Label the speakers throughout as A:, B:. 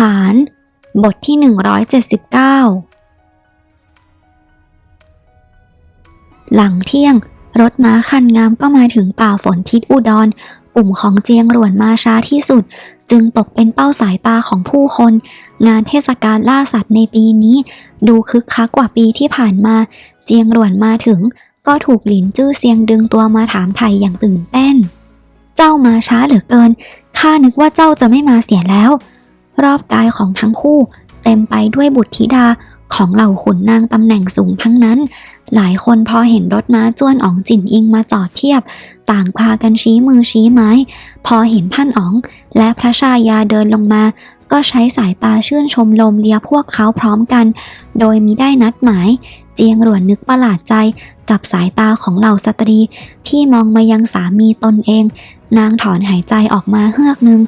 A: ลาน บทที่ 179 หลังเที่ยง รถม้าคันงามก็มาถึงป่าฝนทิศอุดร กลุ่มของเจียงหลวนมาช้าที่สุด จึงตกเป็นเป้าสายตาของผู้คน งานเทศกาลล่าสัตว์ในปีนี้ ดูคึกคักกว่าปีที่ผ่านมา เจียงหลวนมาถึง ก็ถูกหลินจื้อเซียงดึงตัวมาถามไทยอย่างตื่นเต้น เจ้ามาช้าเหลือเกินข้านึกว่าเจ้าจะไม่มาเสียแล้ว รอบกายของทั้งคู่ เต็มไปด้วยบุตรธิดาของเหล่าขุนนางตำแหน่งสูงทั้งนั้น หลายคนพอเห็นรถม้าจ้วนอ๋องจินอิงมาจอดเทียบ ต่างพากันชี้มือชี้ไม้ พอเห็นท่านอ๋อง และพระชายาเดินลงมา ก็ใช้สายตาชื่นชมลมเลียพวกเขาพร้อมกัน โดยมิได้นัดหมาย เจียงหลวนนึกประหลาดใจกับสายตาของเหล่าสตรี ที่มองมายังสามีตนเอง นางถอนหายใจออกมาเฮือกหนึ่ง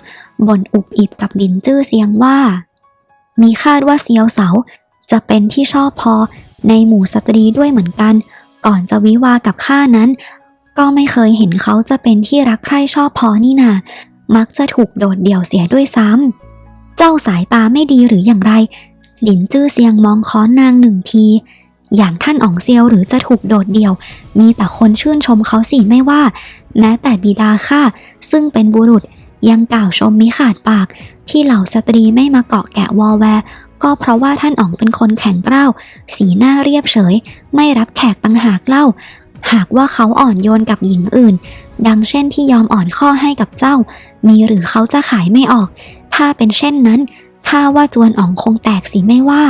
A: บ่นอุบอิบกับดินจื้อเสียงว่า มีคาดว่าเซียวเสาจะเป็นที่ชอบพอในหมู่สตรีด้วยเหมือนกัน ก่อนจะวิวากับข้านั้น ก็ไม่เคยเห็นเขาจะเป็นที่รักใคร่ชอบพอนี่นามักจะถูกโดดเดี่ยวเสียด้วยซ้ำ เจ้าสายตาไม่ดีหรืออย่างไร หลินจื้อเซียงมองค้อนนางหนึ่งที อย่างท่านอ๋องเซียวหรือจะถูกโดดเดี่ยว มีแต่คนชื่นชมเขาสิไม่ว่า แม้แต่บิดาข้าซึ่งเป็นบุรุษ ยังกล่าวชมมิขาดปาก ที่เหล่าสตรีไม่มาเกาะแกะวอแวร์ก็เพราะว่าท่านอ๋องเป็นคนแข็งกร้าว สีหน้าเรียบเฉย ไม่รับแขกตั้งหากเล่า หากว่าเขาอ่อนโยนกับหญิงอื่น ดังเช่นที่ยอมอ่อนข้อให้กับเจ้า มีหรือเขาจะขายไม่ออก ถ้าเป็นเช่นนั้นข้าว่าจวนอ๋องคงแตกสิไม่ว่า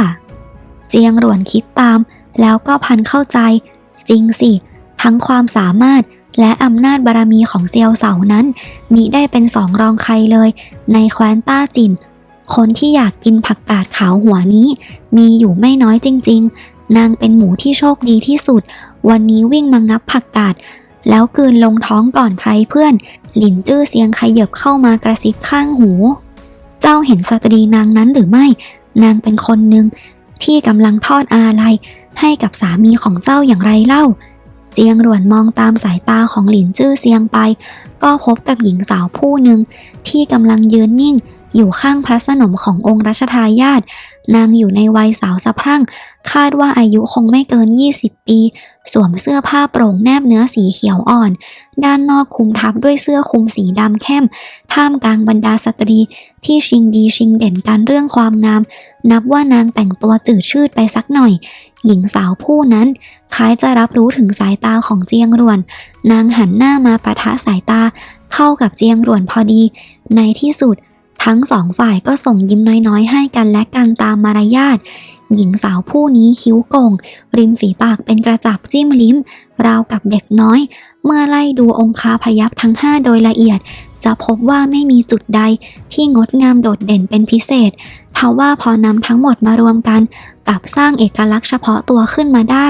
A: เจียงหลวนคิดตาม แล้วก็พันเข้าใจ จริงสิ ทั้งความสามารถ และอำนาจบารมีของเซียวเสานั้นมีได้เป็นสองรองใครเลย ในแคว้นต้าจิน คนที่อยากกินผักกาดขาวหัวนี้ มีอยู่ไม่น้อยจริง ๆ นางเป็นหมูที่โชคดีที่สุด วันนี้วิ่งมางับผักกาด แล้วกืนลงท้องก่อนใครเพื่อน หลินจื้อเสียงขยับเข้ามากระซิบข้างหู เจ้าเห็นสตรีนางนั้นหรือไม่ นางเป็นคนหนึ่งที่กำลังทอดอาลัยให้กับสามีของเจ้าอย่างไรเล่า เจียงหลวนมองตามสายตาของหลินจื้อเซียงไป ก็พบกับหญิงสาวผู้หนึ่งที่กำลังยืนนิ่งอยู่ข้างพระสนมขององค์รัชทายาทนางอยู่ในวัยสาวสะพรั่ง คาดว่าอายุคงไม่เกิน 20 ปี สวมเสื้อผ้าโปร่งแนบเนื้อสีเขียวอ่อน ด้านนอกคลุมทับด้วยเสื้อคลุมสีดำเข้ม ท่ามกลางบรรดาสตรี ที่ชิงดีชิงเด่นกันเรื่องความงาม นับว่านางแต่งตัวจืดชืดไปสักหน่อย หญิงสาวผู้นั้นคล้ายจะรับรู้ถึงสายตาของเจียงรวน นางหันหน้ามาปะทะสายตาเข้ากับเจียงรวนพอดี ในที่สุด ทั้งสองฝ่ายก็ส่งยิ้มน้อยๆ ให้กันและกันตามมารยาทหญิงสาวผู้นี้คิ้วโก่ง ริมฝีปากเป็นกระจับจิ้มลิ้ม ราวกับเด็กน้อย เมื่อไล่ดูองคาพยัพทั้งห้าโดยละเอียด จะพบว่าไม่มีจุดใดที่งดงามโดดเด่นเป็นพิเศษทว่าพอนำทั้งหมดมารวมกันกลับสร้างเอกลักษณ์เฉพาะตัวขึ้นมาได้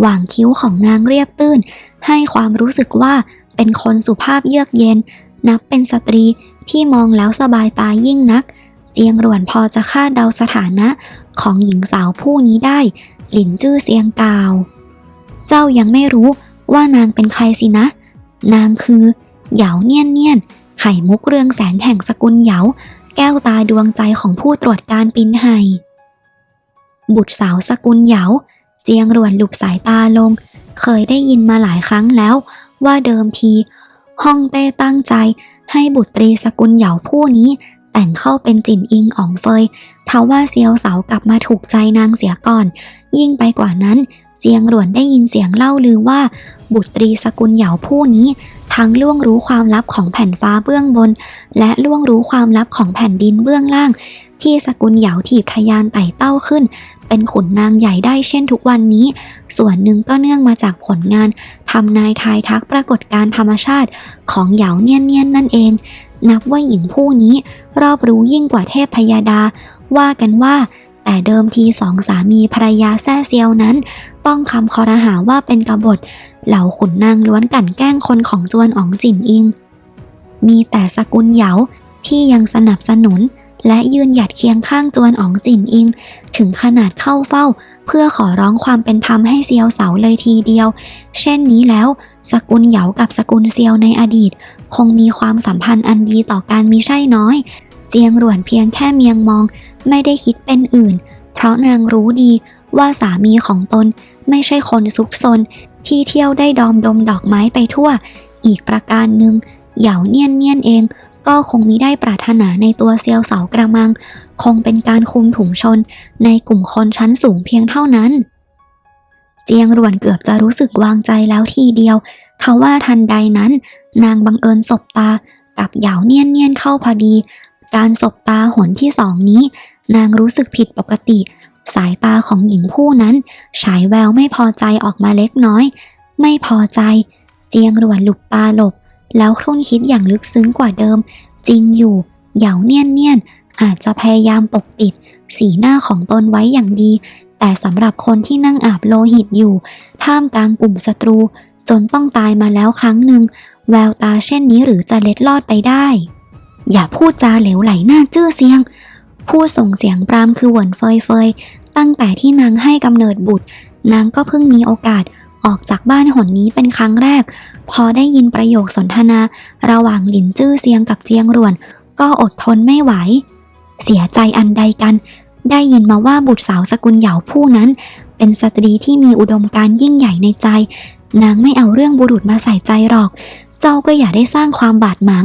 A: หว่างคิ้วของนางเรียบตื้น ให้ความรู้สึกว่าเป็นคนสุภาพเยือกเย็น นับเป็นสตรีที่มองแล้วสบายตายิ่งนัก เจียงหลวนพอจะคาดเดาสถานะของหญิงสาวผู้นี้ได้ หลินจื้อเสียงกล่าว เจ้ายังไม่รู้ว่านางเป็นใครสินะ นางคือ เหยาเนียนเนียนไข่มุกเรืองแสงแห่งสกุลเหยา แก้วตาดวงใจของผู้ตรวจการปินไห่บุตรสาวสกุลเหยา เจียงรวนหลุบสายตาลง เคยได้ยินมาหลายครั้งแล้ว ว่าเดิมทีฮ่องเต้ตั้งใจ ให้บุตรีสกุลเหยาผู้นี้แต่งเข้าเป็นจินอิงอองเฟยทว่าเซียวเสากลับมาถูกใจนางเสียก่อน ยิ่งไปกว่านั้น เจียงหลวนได้ยินเสียงเล่าลือว่า บุตรีสกุลเหยาผู้นี้ ทั้งล่วงรู้ความลับของแผ่นฟ้าเบื้องบน และล่วงรู้ความลับของแผ่นดินเบื้องล่าง ที่สกุลเหยาถีบทะยานไต่เต้าขึ้น เป็นขุนนางใหญ่ได้เช่นทุกวันนี้ ส่วนหนึ่งก็เนื่องมาจากผลงานทำนายทายทักปรากฏการธรรมชาติของเหยาเนียนเนียนนั่นเอง นับว่าหญิงผู้นี้ รอบรู้ยิ่งกว่าเทพพยาดา ว่ากันว่า แต่เดิมทีสองสามีภรรยาแซ่เซียวนั้น ต้องคำคอรหาว่าเป็นกบฏ เหล่าขุนนางล้วนกลั่นแกล้งคนของจวนอ๋องจินอิง มีแต่สกุลเหยาที่ยังสนับสนุนและยืนหยัดเคียงข้างจวนอ๋องจินอิง ถึงขนาดเข้าเฝ้า เพื่อขอร้องความเป็นธรรมให้เซียวเสาเลยทีเดียว เช่นนี้แล้ว สกุลเหยากับสกุลเซียวในอดีต คงมีความสัมพันธ์อันดีต่อการมีใช่น้อย เจียงหลวนเพียงแค่เมียงมอง ไม่ได้คิดเป็นอื่น เพราะนางรู้ดีว่าสามีของตนไม่ใช่คนซุกซนที่เที่ยวได้ดอมดมดอกไม้ไปทั่ว อีกประการหนึ่งเหยาเนียนเนียนเอง ก็คงมิได้ปรารถนาในตัวเซียวเสากระมัง คงเป็นการคุมถุงชน ในกลุ่มคนชั้นสูงเพียงเท่านั้น เจียงหลวนเกือบจะรู้สึกวางใจแล้วทีเดียวทว่าทันใดนั้น นางบังเอิญสบตากับเหยาเนียนเนียนเข้าพอดี การสบตาหนที่สองนี้ นางรู้สึกผิดปกติ สายตาของหญิงผู้นั้น ฉายแววไม่พอใจออกมาเล็กน้อย ไม่พอใจ เจียงหลวนหลุบตาหลบ แล้วครุ่นคิดอย่างลึกซึ้งกว่าเดิม จริงอยู่ เหยาเนียนเนียนอาจจะพยายามปกปิด สีหน้าของตนไว้อย่างดี แต่สำหรับคนที่นั่งอาบโลหิตอยู่ ท่ามกลางกลุ่มศัตรู จนต้องตายมาแล้วครั้งหนึ่ง แววตาเช่นนี้หรือจะเล็ดลอดไปได้ อย่าพูดจาเหลวไหลหน้าจื้อเสียง ผู้ส่งเสียงปรามคือหวนเฟยเฟย ตั้งแต่ที่นางให้กำเนิดบุตร นางก็เพิ่งมีโอกาสออกจากบ้านหนนี้เป็นครั้งแรก พอได้ยินประโยคสนทนา ระหว่างหลินจื้อเซียงกับเจียงหลวน ก็อดทนไม่ไหว เสียใจอันใดกัน ได้ยินมาว่าบุตรสาวสกุลเหยาผู้นั้น เป็นสตรีที่มีอุดมการยิ่งใหญ่ในใจ นางไม่เอาเรื่องบุรุษมาใส่ใจหรอก เจ้าก็อย่าได้สร้างความบาดหมาง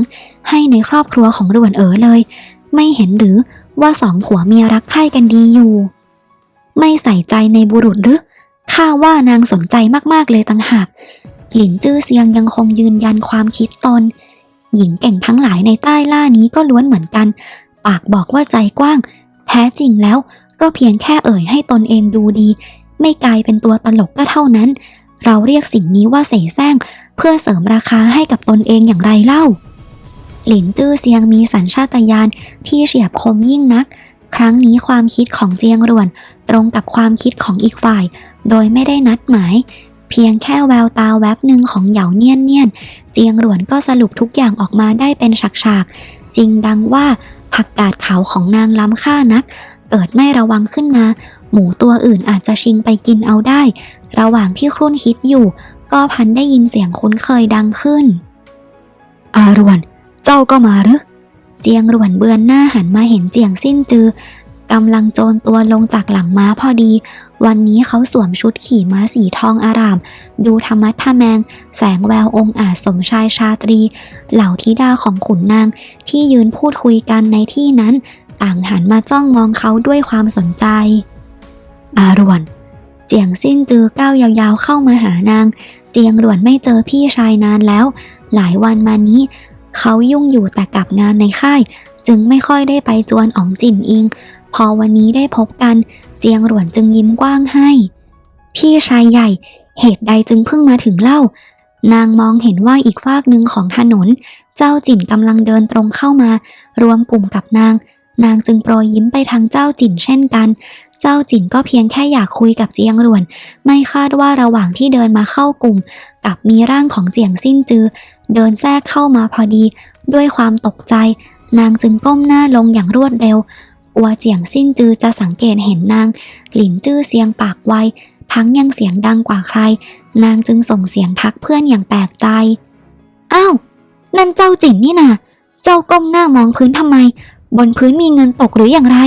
A: ให้ในครอบครัวของหลวนเอ๋อเลย ไม่เห็นหรือว่าสองผัวเมียรักใคร่กันดีอยู่ ไม่ใส่ใจในบุรุษหรือข้าว่านางสนใจมากๆเลยต่างหาก หลินจื้อเซียงยังคงยืนยันความคิดตน หญิงเก่งทั้งหลายในใต้ล่านี้ก็ล้วนเหมือนกัน ปากบอกว่าใจกว้าง แท้จริงแล้วก็เพียงแค่เอ่ยให้ตนเองดูดี ไม่กลายเป็นตัวตลกก็เท่านั้น เราเรียกสิ่งนี้ว่าเสแสร้ง เพื่อเสริมราคาให้กับตนเองอย่างไรเล่า หลินจื้อเซียงมีสัญชาตญาณที่เฉียบคมยิ่งนัก ครั้งนี้ความคิดของเจียงหลวน ตรงกับความคิดของอีกฝ่าย โดยไม่ได้นัดหมาย เพียงแค่แววตาแวบหนึ่งของเหยาเนียนเนียนเจียงหลวนก็สรุปทุกอย่างออกมาได้เป็นฉากๆจริงดังว่าผักกาดขาวของนางล้ำค่านัก เกิดไม่ระวังขึ้นมา หมูตัวอื่นอาจจะชิงไปกินเอาได้ ระหว่างที่ครุ่นคิดอยู่ ก็พันได้ยินเสียงคุ้นเคยดังขึ้น อารวน เจ้าก็มาหรือ เจียงหลวนเบือนหน้าหันมาเห็นเจียงสิ้นจือกำลังโจรตัวลงจากหลังม้าพอดี วันนี้เขาสวมชุดขี่ม้าสีทองอาราม ดูธรรมะทะแมง แฝงแววองค์อาจสมชายชาตรี เหล่าธิดาของขุนนาง ที่ยืนพูดคุยกันในที่นั้น ต่างหันมาจ้องมองเขาด้วยความสนใจ อารวน จียงสิ้นจือก้าวยาวๆเข้ามาหานาง เจียงหลวนไม่เจอพี่ชายนานแล้ว หลายวันมานี้ เขายุ่งอยู่แต่กับงานในค่าย จึงไม่ค่อยได้ไปจวนอ๋องจินอิง พอวันนี้ได้พบกัน เจียงหลวนจึงยิ้มกว้างให้ พี่ชายใหญ่ เหตุใดจึงเพิ่งมาถึงเล่า นางมองเห็นว่าอีกฟากหนึ่งของถนน เจ้าจิ่นกำลังเดินตรงเข้ามา รวมกลุ่มกับนาง นางจึงโปรยยิ้มไปทางเจ้าจิ่นเช่นกัน เจ้าจิ่นก็เพียงแค่อยากคุยกับเจียงหลวน ไม่คาดว่าระหว่างที่เดินมาเข้ากลุ่ม กับมีร่างของเจียงสิ้นจือ เดินแทรกเข้ามาพอดี ด้วยความตกใจ นางจึงก้มหน้าลงอย่างรวดเร็วกลัวเจียงสิ้นจือจะสังเกตเห็นนาง หลินจื้อเสียงปากไวทั้งยังเสียงดังกว่าใคร นางจึงส่งเสียงทักเพื่อนอย่างแปลกใจ อ้าว นั่นเจ้าจิ๋นนี่นาเจ้าก้มหน้ามองพื้นทำไม บนพื้นมีเงินตกหรืออย่างไร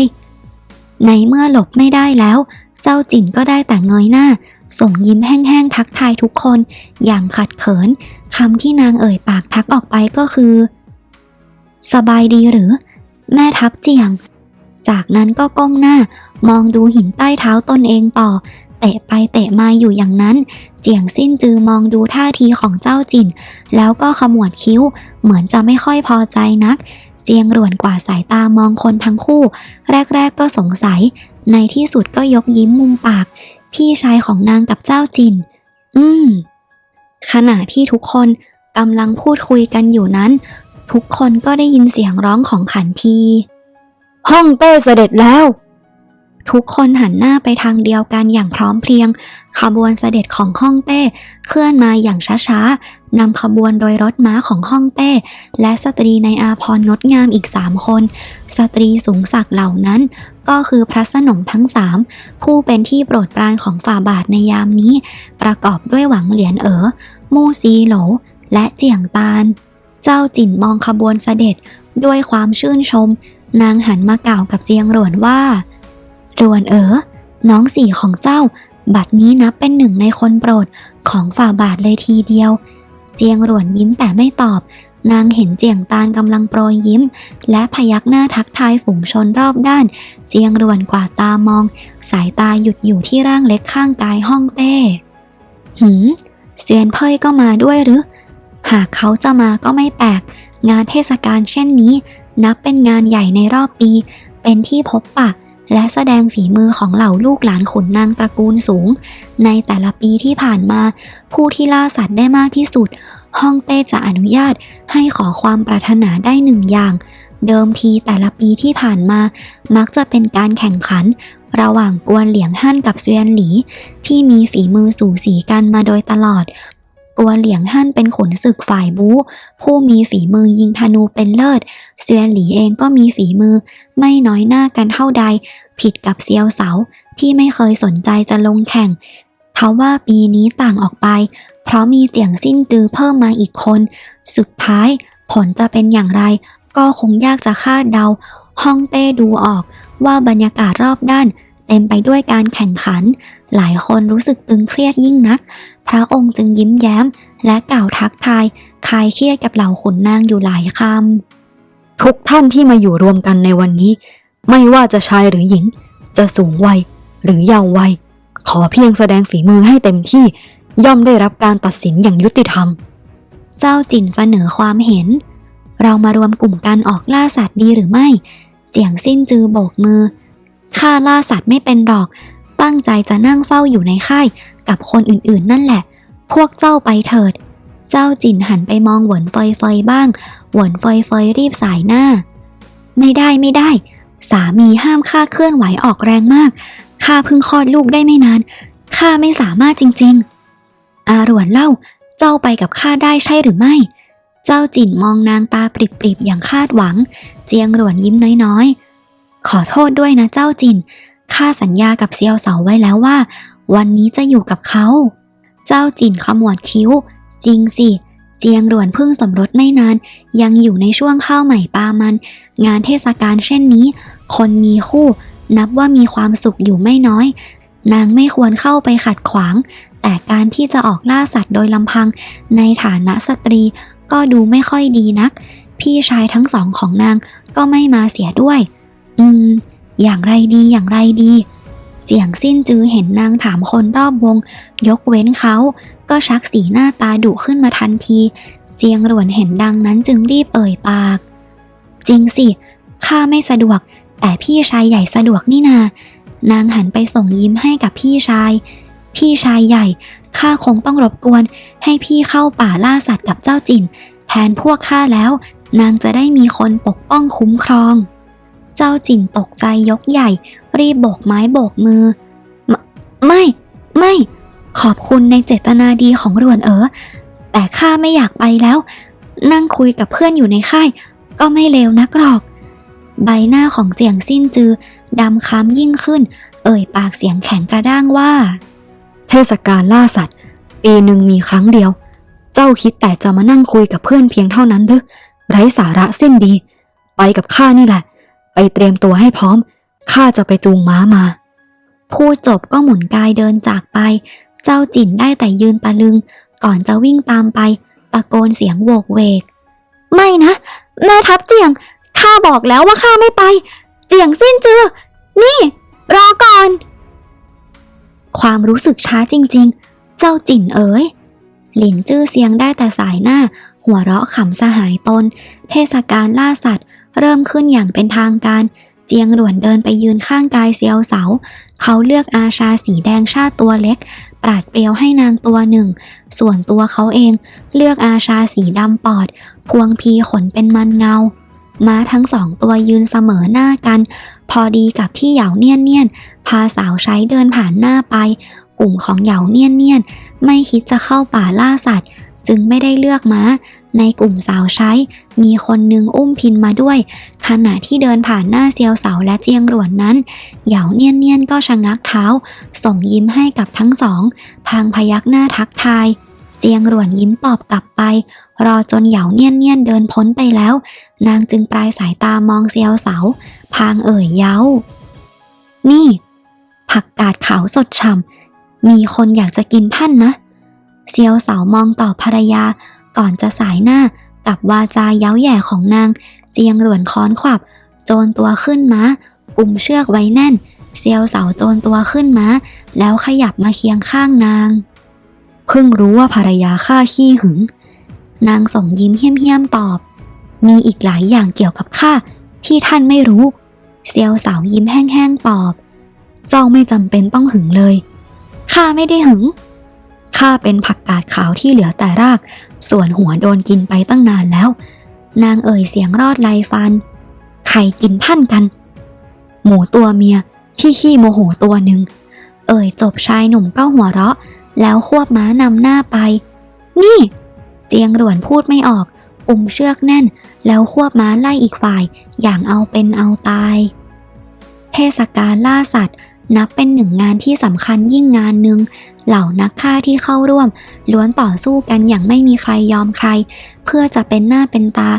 A: ในเมื่อหลบไม่ได้แล้ว เจ้าจิ๋นก็ได้แต่เงยหน้า ส่งยิ้มแห้งๆทักทายทุกคน อย่างขัดเขินคำที่นางเอ่ยปากทักออกไปก็คือ สบายดีหรือ แม่ทับเจียง จากนั้นก็ก้มหน้ามองดูหินใต้เท้าตนเองต่อ เตะไปเตะมาอยู่อย่างนั้น เจียงสิ้นจือมองดูท่าทีของเจ้าจินแล้วก็ขมวดคิ้ว เหมือนจะไม่ค่อยพอใจนัก เจียงรวนกว่าสายตามองคนทั้งคู่ แรกๆก็สงสัย ในที่สุดก็ยกยิ้มมุมปาก พี่ชายของนางกับเจ้าจิน อืม ขณะที่ทุกคนกำลังพูดคุยกันอยู่นั้น ทุกคนก็ได้ยินเสียงร้องของขันทีห้องเต้เสด็จแล้ว ทุกคนหันหน้าไปทางเดียวกันอย่างพร้อมเพรียง ขบวนเสด็จของห้องเต้เคลื่อนมาอย่างช้าๆ นำขบวนโดยรถม้าของห้องเต้ และสตรีในอาพรณ์งดงามอีกสามคน สตรีสูงศักดิ์เหล่านั้น ก็คือพระสนมทั้งสามผู้เป็นที่โปรดปรานของฝ่าบาทในยามนี้ ประกอบด้วยหวังเหรียญเอ๋อมู่ซีโหล และเจียงตานเจ้าจิ่นมองขบวนเสด็จด้วยความชื่นชม นางหันมากล่าวกับเจียงหลวนว่ารวนเอ๋อน้องสี่ของเจ้าบัดนี้นับเป็นหนึ่งในคนโปรดของฝ่าบาทเลยทีเดียว เจียงหลวนยิ้มแต่ไม่ตอบ นางเห็นเจียงตานกำลังโปรยยิ้ม และพยักหน้าทักทายฝูงชนรอบด้าน เจียงหลวนกว่าดตามอง สายตาหยุดอยู่ที่ร่างเล็กข้างกายห้องเต้ หืมเซียนเพ่ยก็มาด้วยหรือ หากเขาจะมาก็ไม่แปลก งานเทศกาลเช่นนี้ นับเป็นงานใหญ่ในรอบปี เป็นที่พบปะ และแสดงฝีมือของเหล่าลูกหลานขุนนางตระกูลสูง ในแต่ละปีที่ผ่านมา ผู้ที่ล่าสัตว์ได้มากที่สุด ฮ่องเต้จะอนุญาตให้ขอความปรารถนาได้หนึ่งอย่าง เดิมทีแต่ละปีที่ผ่านมา มักจะเป็นการแข่งขัน ระหว่างกวนเหลียงฮั่นกับเซียนหลี ที่มีฝีมือสูสีกันมาโดยตลอด กวนเหลียงฮั่นเป็นขุนศึกฝ่ายบู๊ ผู้มีฝีมือยิงธนูเป็นเลิศ เซียนหลีเองก็มีฝีมือ ไม่น้อยหน้ากันเท่าใด ผิดกับเซียวเสาที่ไม่เคยสนใจจะลงแข่งเพราะว่าปีนี้ต่างออกไป เพราะมีเจียงสิ้นจือเพิ่มมาอีกคน สุดท้ายผลจะเป็นอย่างไร ก็คงยากจะคาดเดา ฮ่องเต้ดูออกว่าบรรยากาศรอบด้าน เต็มไปด้วยการแข่งขัน หลายคนรู้สึกตึงเครียดยิ่งนัก พระองค์จึงยิ้มแย้ม และกล่าวทักทายคลายเครียดกับเหล่าขุนนางอยู่หลายคำ
B: ทุกท่านที่มาอยู่รวมกันในวันนี้ ไม่ว่าจะชายหรือหญิง จะสูงวัยหรือเยาว์วัย ขอเพียงแสดงฝีมือให้เต็มที่ย่อมได้รับการตัดสินอย่างยุติธรรม
A: เจ้าจินเสนอความเห็น เรามารวมกลุ่มกันออกล่าสัตว์ดีหรือไม่ เจียงสิ้นจือโบกมือข้าล่าสัตว์ไม่เป็นหรอก ตั้งใจจะนั่งเฝ้าอยู่ในค่ายกับคนอื่นๆ นั่นแหละ พวกเจ้าไปเถิด เจ้าจินหันไปมองหวนเฟยเฟยบ้าง หวนเฟยเฟยรีบสายหน้า ไม่ได้ไม่ได้ สามีห้ามข้าเคลื่อนไหวออกแรงมาก ข้าเพิ่งคลอดลูกได้ไม่นาน ข้าไม่สามารถจริง ๆ อาหลวนเล่า เจ้าไปกับข้าได้ใช่หรือไม่ เจ้าจินมองนางตาปริบๆอย่างคาดหวัง เจียงหลวนยิ้มน้อยๆ ขอโทษด้วยนะเจ้าจิน ข้าสัญญากับเซียวเสาไว้แล้วว่า วันนี้จะอยู่กับเขา เจ้าจินขมวดคิ้ว จริงสิ เจียงหลวนเพิ่งสมรสไม่นาน ยังอยู่ในช่วงข้าวใหม่ปามัน งานเทศกาลเช่นนี้ คนมีคู่ นับว่ามีความสุขอยู่ไม่น้อย นางไม่ควรเข้าไปขัดขวาง แต่การที่จะออกล่าสัตว์โดยลำพัง ในฐานะสตรีก็ดูไม่ค่อยดีนัก พี่ชายทั้งสองของนางก็ไม่มาเสียด้วย อืม อย่างไรดีอย่างไรดี เจียงสิ้นจือเห็นนางถามคนรอบวง ยกเว้นเขา ก็ชักสีหน้าตาดุขึ้นมาทันที เจียงหลวนเห็นดังนั้นจึงรีบเอ่ยปาก จริงสิข้าไม่สะดวก แต่พี่ชายใหญ่สะดวกนี่นา นางหันไปส่งยิ้มให้กับพี่ชาย พี่ชายใหญ่ข้าคงต้องรบกวน ให้พี่เข้าป่าล่าสัตว์กับเจ้าจินแทนพวกข้าแล้ว นางจะได้มีคนปกป้องคุ้มครอง เจ้าจินตกใจยกใหญ่ รีบโบกไม้โบกมือไมไม่ ไม่ ขอบคุณในเจตนาดีของรวนเอ๋อแต่ข้าไม่อยากไปแล้ว นั่งคุยกับเพื่อนอยู่ในค่าย ก็ไม่เลวนักหรอก ใบหน้าของเจียงสิ้นจือดำค้ำยิ่งขึ้น เอ่ยปากเสียงแข็งกระด้างว่า
B: เทศกาลล่าสัตว์ ปีหนึ่งมีครั้งเดียว เจ้าคิดแต่จะมานั่งคุยกับเพื่อนเพียงเท่านั้นหรือไร้สาระเส้นดี ไปกับข้านี่แหละ ไปเตรียมตัวให้พร้อม ข้าจะไปจูงม้ามา
A: พูดจบก็หมุนกายเดินจากไป เจ้าจินได้แต่ยืนตะลึง ก่อนจะวิ่งตามไป ตะโกนเสียงโวกเวก ไม่นะ แม่ทัพเจียง ข้าบอกแล้วว่าข้าไม่ไป เจียงสิ้นจือ นี่ รอก่อน ความรู้สึกช้าจริง ๆ เจ้าจินเอ๋ย หลินจื้อเสียงได้แต่สายหน้า หัวเราะขำสหายตน เทศกาลล่าสัตว์ เริ่มขึ้นอย่างเป็นทางการ เจียงหลวนเดินไปยืนข้างกายเซียวเสา เขาเลือกอาชาสีแดงชาติตัวเล็ก ปราดเปรียวให้นางตัวหนึ่ง ส่วนตัวเขาเอง เลือกอาชาสีดำปอด พวงพีขนเป็นมันเงา ม้าทั้งสองตัวยืนเสมอหน้ากัน พอดีกับที่เหยาเนียนเนียนพาสาวใช้เดินผ่านหน้าไป กลุ่มของเหยาเนียนเนียนไม่คิดจะเข้าป่าล่าสัตว์ จึงไม่ได้เลือกม้า ในกลุ่มสาวใช้ มีคนหนึ่งอุ้มพินมาด้วย ขณะที่เดินผ่านหน้าเซียวเสาและเจียงหลวนนั้น เหยาเนียนเนียนก็ชะงักเท้า ส่งยิ้มให้กับทั้งสอง พางพยักหน้าทักทาย เจียงหลวนยิ้มตอบกลับไป รอจนเหยาเนียนเนียนเดินพ้นไปแล้ว นางจึงปลายสายตามองเซียวเสา พางเอ่ยเย้า นี่ ผักกาดขาวสดฉ่ำมีคนอยากจะกินท่านนะเซียวเสามองต่อภรรยา ก่อนจะสายหน้ากับวาจาเย้าแย่ของนาง เจียงหลวนค้อนขวับ โจนตัวขึ้นม้ากุมเชือกไว้แน่น เซียวเสาโจนตัวขึ้นม้า แล้วขยับมาเคียงข้างนาง
B: เพิ่งรู้ว่าภรรยาข้าขี้หึง
A: นางส่งยิ้มเหี้ยมๆตอบ มีอีกหลายอย่างเกี่ยวกับข้าที่ท่านไม่รู้ เซียวสาวยิ้มแห้งๆตอบ
B: เจ้าไม่จำเป็นต้องหึงเลย
A: ข้าไม่ได้หึง
B: ข้าเป็นผักกาดขาวที่เหลือแต่ราก ส่วนหัวโดนกินไปตั้งนานแล้ว
A: นางเอ่ยเสียงรอดลายฟัน ใครกินท่านกัน
B: หมูตัวเมียที่ขี้โมโหตัวหนึ่ง
A: เอ่ยจบชายหนุ่มก็หัวเราะ แล้วควบม้านำหน้าไป นี่ เจียงหลวนพูดไม่ออกกุมเชือกแน่น แล้วควบม้าไล่อีกฝ่าย อย่างเอาเป็นเอาตาย เทศกาลล่าสัตว์ นับเป็นหนึ่งงานที่สำคัญยิ่งงานหนึ่งเหล่านักฆ่าที่เข้าร่วม ล้วนต่อสู้กันอย่างไม่มีใครยอมใคร เพื่อจะเป็นหน้าเป็นตา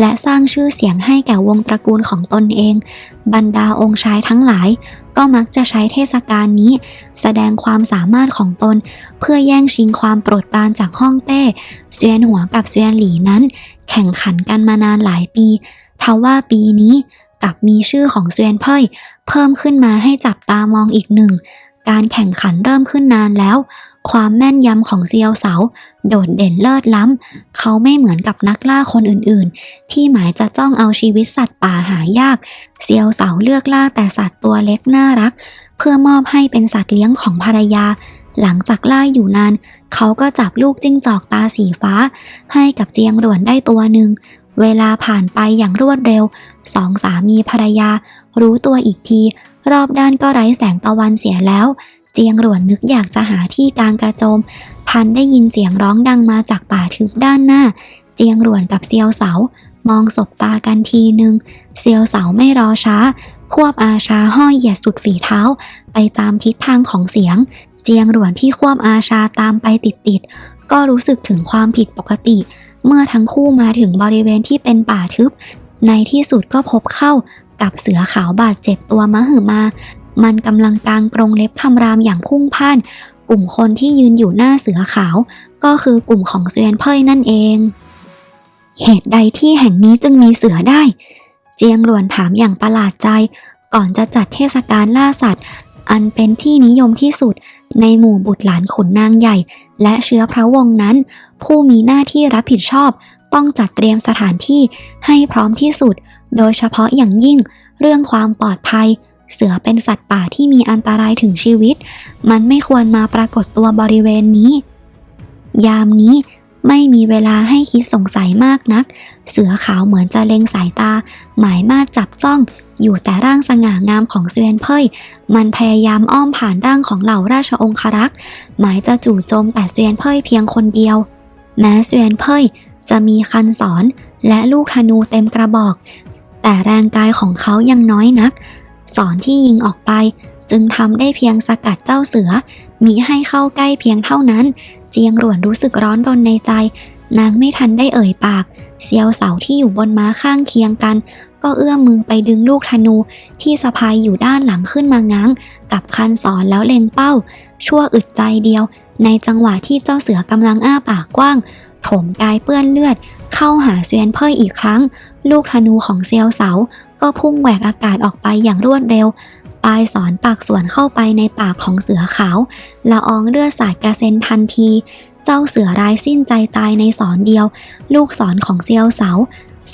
A: และสร้างชื่อเสียงให้แก่วงตระกูลของตนเอง บรรดาองค์ชายทั้งหลาย ก็มักจะใช้เทศกาลนี้ แสดงความสามารถของตน เพื่อแย่งชิงความโปรดปรานจากฮ่องเต้เซียนหัวกับเซียนหลีนั้น แข่งขันกันมานานหลายปีทว่าปีนี้ กลับมีชื่อของเซียนเพ่ยเพิ่มขึ้นมาให้จับตามองอีกหนึ่ง การแข่งขันเริ่มขึ้นนานแล้ว ความแม่นยำของเซียวเสา โดดเด่นเลิศล้ำ เขาไม่เหมือนกับนักล่าคนอื่นๆ ที่หมายจะจ้องเอาชีวิตสัตว์ป่าหายาก เซียวเสาเลือกล่าแต่สัตว์ตัวเล็กน่ารัก เพื่อมอบให้เป็นสัตว์เลี้ยงของภรรยาหลังจากล่าอยู่นาน เขาก็จับลูกจิ้งจอกตาสีฟ้า ให้กับเจียงหลวนได้ตัวหนึ่ง เวลาผ่านไปอย่างรวดเร็ว สองสามีภรรยา รู้ตัวอีกที รอบด้านก็ไร้แสงตะวันเสียแล้ว เจียงหลวนนึกอยากจะหาที่กลางกระโจม พันได้ยินเสียงร้องดังมาจากป่าทึบด้านหน้า เจียงหลวนกับเซียวเสามองสบตากันทีหนึ่งเซียวเสาไม่รอช้า ควบอาชาห้อยเหยียดสุดฝีเท้า ไปตามทิศทางของเสียง เจียงหลวนที่ควบอาชาตามไปติดๆก็รู้สึกถึงความผิดปกติ เมื่อทั้งคู่มาถึงบริเวณที่เป็นป่าทึบ ในที่สุดก็พบเข้ากับเสือขาวบาดเจ็บตัวมหึมา มันกำลังกางกรงเล็บคำรามอย่างพุ่งพ่าน กลุ่มคนที่ยืนอยู่หน้าเสือขาว ก็คือกลุ่มของเซียนเพ่ยนั่นเอง เหตุใดที่แห่งนี้จึงมีเสือได้ เจียงหลวนถามอย่างประหลาดใจ ก่อนจะจัดเทศกาลล่าสัตว์ อันเป็นที่นิยมที่สุดในหมู่บุตรหลานขุนนางใหญ่ และเชื้อพระวงศ์นั้น ผู้มีหน้าที่รับผิดชอบ ต้องจัดเตรียมสถานที่ให้พร้อมที่สุด โดยเฉพาะอย่างยิ่งเรื่องความปลอดภัย เสือเป็นสัตว์ป่าที่มีอันตรายถึงชีวิต มันไม่ควรมาปรากฏตัวบริเวณนี้ ยามนี้ไม่มีเวลาให้คิดสงสัยมากนัก เสือขาวเหมือนจะเล็งสายตา หมายมาจับจ้อง อยู่แต่ร่างสง่างามของเซียนเพ่ยมันพยายามอ้อมผ่านร่างของเหล่าราชองครักษ์ หมายจะจู่โจมแต่เซียนเพ่ยเพียงคนเดียว แม้เซียนเพ่ย จะมีคันศรและลูกธนูเต็มกระบอก แต่แรงกายของเขายังน้อยนัก สอนที่ยิงออกไป จึงทำได้เพียงสกัดเจ้าเสือ มิให้เข้าใกล้เพียงเท่านั้น เจียงหลวนรู้สึกร้อนรนในใจ นางไม่ทันได้เอ่ยปาก เซียวเสาที่อยู่บนม้าข้างเคียงกัน ก็เอื้อมมือไปดึงลูกธนูที่สะพายอยู่ด้านหลังขึ้นมาง้าง กับคันศรแล้วเล็งเป้า ชั่วอึดใจเดียวในจังหวะที่เจ้าเสือกำลังอ้าปากกว้าง ถมกายเปื้อนเลือด เข้าหาเซียนเพ่ยอีกครั้ง ลูกธนูของเซียวเสา ก็พุ่งแหวกอากาศออกไปอย่างรวดเร็วปลายสอนปากสวนเข้าไปในปากของเสือขาวละอองเลือดสาดกระเซ็นทันที เจ้าเสือร้ายสิ้นใจตายในสอนเดียว ลูกสอนของเซียวเสา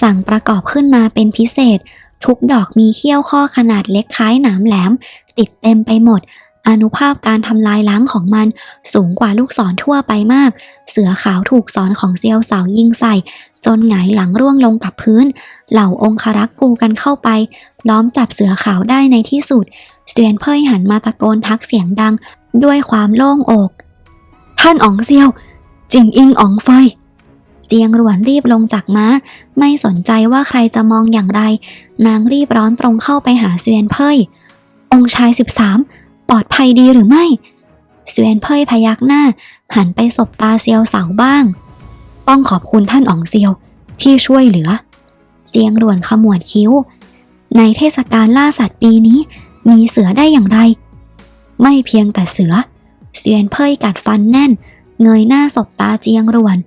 A: สั่งประกอบขึ้นมาเป็นพิเศษ ทุกดอกมีเขี้ยวข้อขนาดเล็กคล้ายหนามแหลม ติดเต็มไปหมด อนุภาพการทำลายล้างของมันสูงกว่าลูกศรทั่วไปมาก เสือขาวถูกศรของเซียวเสายิงใส่ จนหงายหลังร่วงลงกับพื้น เหล่าองครักษ์กูกันเข้าไป ล้อมจับเสือขาวได้ในที่สุดเสียนเพ่ยหันมาตะโกนทักเสียงดัง ด้วยความโล่งอก
B: ท่านอ๋องเซียว จิงอิงอ๋องเฟย
A: เจียงหลวนรีบลงจากม้า ไม่สนใจว่าใครจะมองอย่างไร นางรีบร้อนตรงเข้าไปหาเสวียนเพ่ย
B: องค์ชายสิบสาม ลอดภัยดีหรือไม่
A: เสวียนเพ่ยพยักหน้า หันไปสบตาเซียวเสาบ้าง
B: ต้องขอบคุณท่านอ๋องเซียวที่ช่วยเหลือ
A: เจียงหลวนขมวดคิ้ว ในเทศกาลล่าสัตว์ปีนี้ มีเสือได้อย่างไร
B: ไม่เพียงแต่เสือ
A: เสวียนเพ่ยกัดฟันแน่น เงยหน้าสบตาเจียงหลวน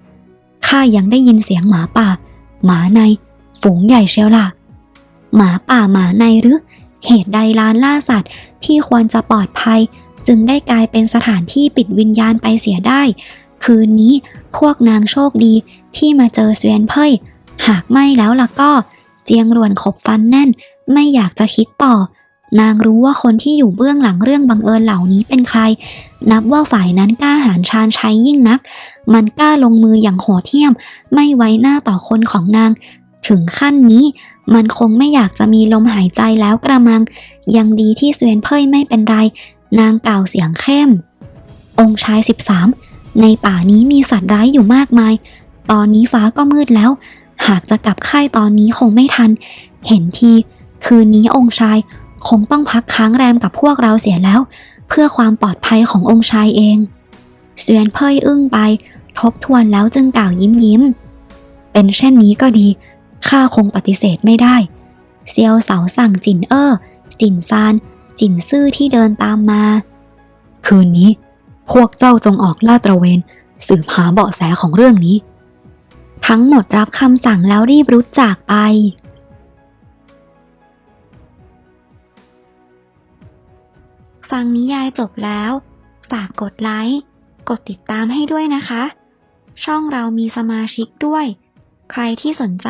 B: ข้ายังได้ยินเสียงหมาป่า หมาใน ฝูงใหญ่เชียวล่ะ
A: หมาป่าหมาในหรือ เหตุใดร้านล่าสัตว์ที่ควรจะปลอดภัย จึงได้กลายเป็นสถานที่ปิดวิญญาณไปเสียได้ คืนนี้พวกนางโชคดีที่มาเจอเสวียนเพ่ยหากไม่แล้วล่ะก็ เจียงรวนขบฟันแน่น ไม่อยากจะคิดต่อ นางรู้ว่าคนที่อยู่เบื้องหลังเรื่องบังเอิญเหล่านี้เป็นใคร นับว่าฝ่ายนั้นกล้าหาญชาญชัยยิ่งนัก มันกล้าลงมืออย่างโหดเหี้ยม ไม่ไว้หน้าต่อคนของนาง ถึงขั้นนี้ มันคงไม่อยากจะมีลมหายใจแล้วกระมัง ยังดีที่เสวียนเพ่ยไม่เป็นไร นางกล่าวเสียงเข้ม องค์ชาย 13 ในป่านี้มีสัตว์ร้ายอยู่มากมาย ตอนนี้ฟ้าก็มืดแล้ว หากจะกลับค่ายตอนนี้คงไม่ทัน เห็นที คืนนี้องค์ชายคงต้องพักค้างแรมกับพวกเราเสียแล้ว เพื่อความปลอดภัยขององค์ชายเองเสวียนเพ่ยอึ้งไป ทบทวนแล้วจึงกล่าวยิ้มยิ้ม
B: เป็นเช่นนี้ก็ดี ข้าคงปฏิเสธไม่ได้
A: เซียวเสาสั่งจินเอ้อจินซาน จินซื่อที่เดินตามมา
B: คืนนี้ พวกเจ้าจงออกลาดตระเวน สืบหาเบาะแสของเรื่องนี้
A: ทั้งหมดรับคำสั่งแล้วรีบรุดจากไปฟังนิยายจบแล้ว ฝากกดไลค์ กดติดตามให้ด้วยนะคะ ช่องเรามีสมาชิกด้วย ใครที่สนใจ